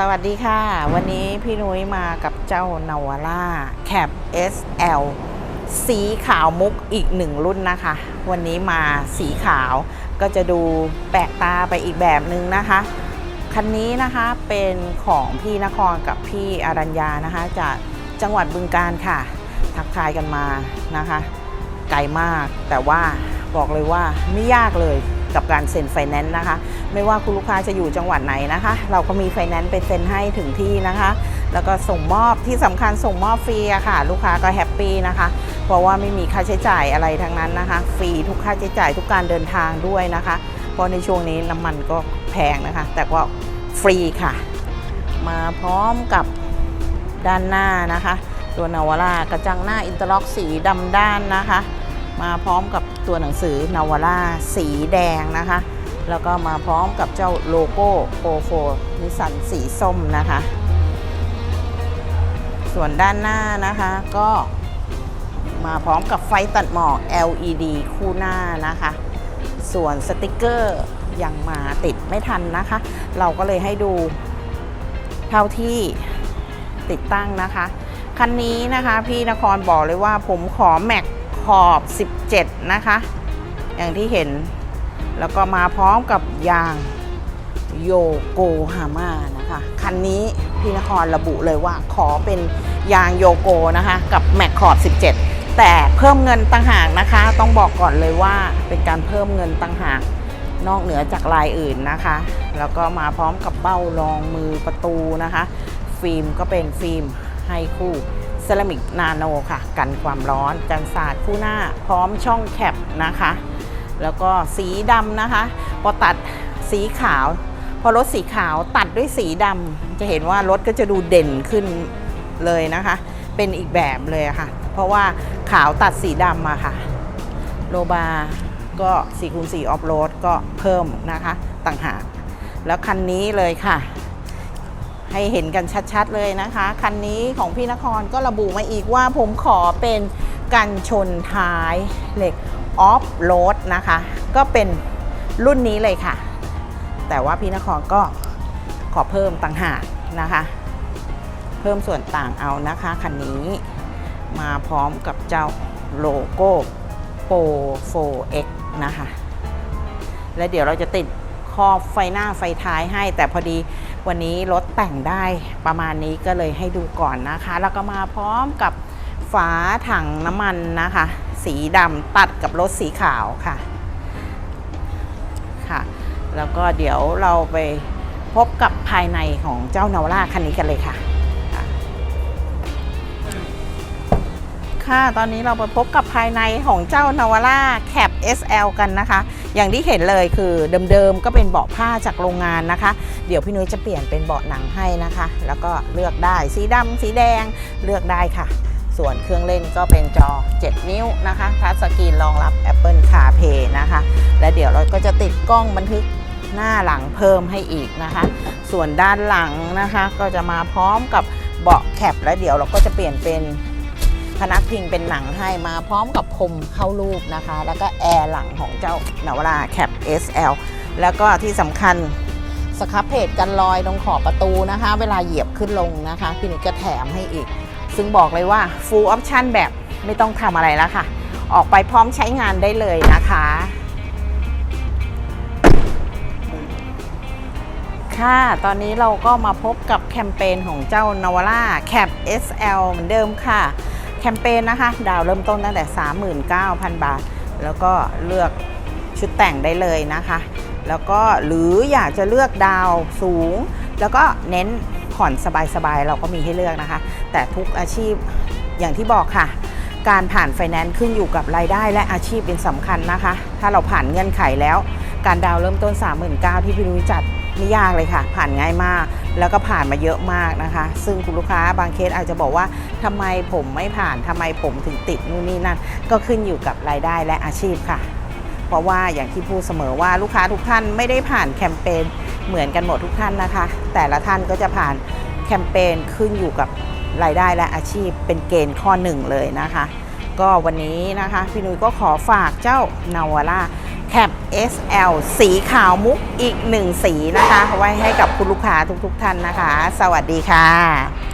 สวัสดีค่ะ วันนี้พี่นุ้ยมากับเจ้านาวาร่าแคป SL สีขาวมุกอีกหนึ่งรุ่นนะคะ วันนี้มาสีขาวก็จะดูแปลกตาไปอีกแบบนึงนะคะ คันนี้นะคะเป็นของพี่นครกับพี่อารัญญานะคะ จากจังหวัดบึงการค่ะ ทักทายกันมานะคะ ไกลมากแต่ว่าบอกเลยว่าไม่ยากเลย กับการเซ็นไฟแนนซ์นะคะ ไม่ว่าคุณลูกค้าจะอยู่จังหวัดไหนนะคะ เราก็มีไฟแนนซ์ไปเซ็นให้ถึงที่นะคะ แล้วก็ส่งมอบที่สำคัญส่งมอบฟรีอะค่ะ ลูกค้าก็แฮปปี้นะคะ เพราะว่าไม่มีค่าใช้จ่ายอะไรทั้งนั้นนะคะ ฟรีทุกค่าใช้จ่ายทุกการเดินทางด้วยนะคะ เพราะในช่วงนี้น้ำมันก็แพงนะคะ แต่ก็ฟรีค่ะ มาพร้อมกับด้านหน้านะคะ ตัวนาวาร่ากระจังหน้าอินเตอร์ล็อกสีดำด้านนะคะ มาพร้อมกับตัวหนังสือนาวาร่าสีแดงนะคะ แล้วก็มาพร้อมกับเจ้าโลโก้โปโฟนิสันสีส้มนะคะ ส่วนด้านหน้านะคะก็มาพร้อมกับไฟตัดหมอก LED คู่หน้านะคะ ส่วนสติกเกอร์ยังมาติดไม่ทันนะคะ เราก็เลยให้ดูเท่าที่ติดตั้งนะคะ คันนี้นะคะพี่นครบอกเลยว่าผมขอแม็ก ขอบ 17 นะคะ อย่างที่เห็น แล้วก็มาพร้อมกับยางโยโกฮาม่านะคะ คันนี้พี่นครระบุเลยว่าขอเป็นยางโยโกนะคะ กับแม็กขอบ 17 แต่เพิ่มเงินต่างหากนะคะ ต้องบอกก่อนเลยว่าเป็นการเพิ่มเงินต่างหากนอกเหนือจากลายอื่นนะคะ แล้วก็มาพร้อมกับเบ้ารองมือประตูนะคะ ฟิล์มก็เป็นฟิล์มให้คู่ เซรามิกนาโนค่ะ กันความร้อนกันสาดคู่หน้าพร้อมช่องแคปนะคะ แล้วก็สีดำนะคะ พอตัดสีขาว พอรถสีขาวตัดด้วยสีดำจะเห็นว่ารถก็จะดูเด่นขึ้นเลยนะคะ เป็นอีกแบบเลยะค่ะ เพราะว่าขาวตัดสีดำอะค่ะ โลบาก็4คูณ4ออฟโรดก็เพิ่มนะคะ ต่างหาก แล้วคันนี้เลยค่ะ ให้เห็นกันชัดๆเลยนะคะ คันนี้ของพี่นครก็ระบุมาอีกว่าผมขอเป็นกันชนท้ายเหล็กออฟโรดนะคะ ก็เป็นรุ่นนี้เลยค่ะ แต่ว่าพี่นครก็ขอเพิ่มต่างหากนะคะ เพิ่มส่วนต่างเอานะคะคันนี้มาพร้อมกับเจ้าโลโก้โปร 4X นะคะ และเดี๋ยวเราจะติดครอบไฟหน้าไฟท้ายให้แต่พอดี วันนี้รถแต่งได้ประมาณนี้ก็เลยให้ดูก่อนนะคะ แล้วก็มาพร้อมกับฝาถังน้ำมันนะคะ สีดำตัดกับรถสีขาวค่ะค่ะ แล้วก็เดี๋ยวเราไปพบกับภายในของเจ้านาวาร่าคันนี้กันเลยค่ะ ค่ะ ตอนนี้เราไปพบกับภายในของเจ้านาวาร่าแคป SL กันนะคะ อย่างที่เห็นเลยคือเดิมๆก็เป็นเบาะผ้าจากโรงงานนะคะ เดี๋ยวพี่นุ้ยจะเปลี่ยนเป็นเบาะหนังให้นะคะ แล้วก็เลือกได้สีดำสีแดงเลือกได้ค่ะ ส่วนเครื่องเล่นก็เป็นจอ 7 นิ้วนะคะทัชสกรีนรองรับ Apple CarPlay นะคะ และเดี๋ยวเราก็จะติดกล้องบันทึกหน้าหลังเพิ่มให้อีกนะคะ ส่วนด้านหลังนะคะก็จะมาพร้อมกับเบาะแคปและเดี๋ยวเราก็จะเปลี่ยนเป็น พนักพิงเป็นหนังให้มาพร้อมกับพรมเข้ารูปนะคะ แล้วก็แอร์หลังของเจ้านาวราแคป SL แล้วก็ที่สำคัญสครับเพจกันรอยตรงขอบประตูนะคะ เวลาเหยียบขึ้นลงนะคะพี่นุกก็แถมให้อีก ซึ่งบอกเลยว่า full option แบบไม่ต้องทำอะไรแล้วค่ะ ออกไปพร้อมใช้งานได้เลยนะคะค่ะ ตอนนี้เราก็มาพบกับแคมเปญของเจ้านวาร่าแคป SL เหมือนเดิมค่ะ คมเปญนะคะ ดาวเริ่มต้นตั้งแต่ 39,000 บาท แล้วก็เลือกชุดแต่งได้เลยนะคะ แล้วก็หรืออยากจะเลือกดาวสูง แล้วก็เน้นผ่อนสบายๆ เราก็มีให้เลือกนะคะ แต่ทุกอาชีพอย่างที่บอกค่ะ การผ่านไฟแนนซ์ขึ้นอยู่กับรายได้และอาชีพเป็นสำคัญนะคะ ถ้าเราผ่านเงื่อนไขแล้ว การดาวเริ่มต้น 39,000ที่พี่นุ้ยจัด ไม่ยากเลยค่ะ ผ่านง่ายมาก แล้วก็ผ่านมาเยอะมากนะคะ ซึ่งคุณลูกค้าบางเคสอาจจะบอกว่าทำไมผมไม่ผ่านทำไมผมถึงติดนู่นนี่นั่น ก็ขึ้นอยู่กับรายได้และอาชีพค่ะ เพราะว่าอย่างที่พูดเสมอว่าลูกค้าทุกท่านไม่ได้ผ่านแคมเปญเหมือนกันหมดทุกท่านนะคะ แต่ละท่านก็จะผ่านแคมเปญขึ้นอยู่กับรายได้และอาชีพเป็นเกณฑ์ข้อหนึ่งเลยนะคะ ก็วันนี้นะคะ พี่นุ้ยก็ขอฝากเจ้านาวาร่า แคป SL สีขาวมุกอีกหนึ่งสีนะคะ ไว้ให้กับคุณลูกค้าทุกๆท่านนะคะ สวัสดีค่ะ